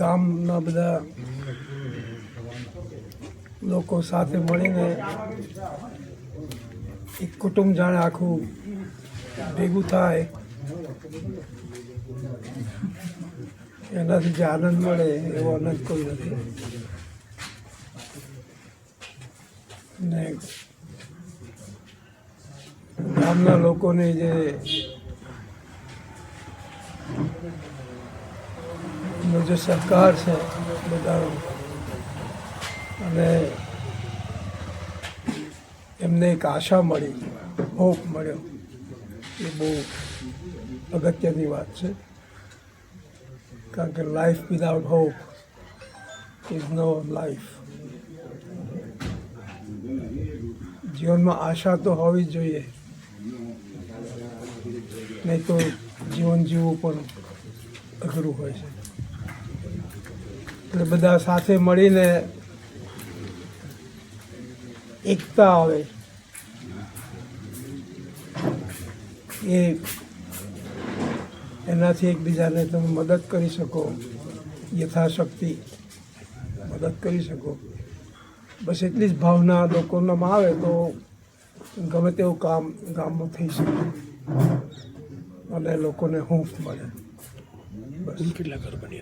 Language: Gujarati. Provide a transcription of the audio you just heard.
ગામના બધા લોકો સાથે મળીને એક કુટુંબ જાણે આખું ભેગું થાય. એનાથી જે આનંદ મળે એવો આનંદ કોઈ નથી. ને ગામના લોકોની જે નો જે સરકાર છે બધાનો. અને એમને એક આશા મળી, હોપ મળ્યો. એ બહુ અગત્યની વાત છે. કારણ કે life without hope is no life જીવનમાં આશા તો હોવી જ જોઈએ. નહીં તો જીવન જીવવું પણ અઘરું હોય છે. એટલે બધા સાથે મળીને એકતા આવે. એ એનાથી એકબીજાને તમે મદદ કરી શકો, યથાશક્તિ મદદ કરી શકો. બસ એટલી જ ભાવના લોકોનામાં આવે તો ગમે તેવું કામ ગામમાં થઈ શકે. અને લોકોને હૂંફ મળે. બસ. કેટલા ઘર બન્યા?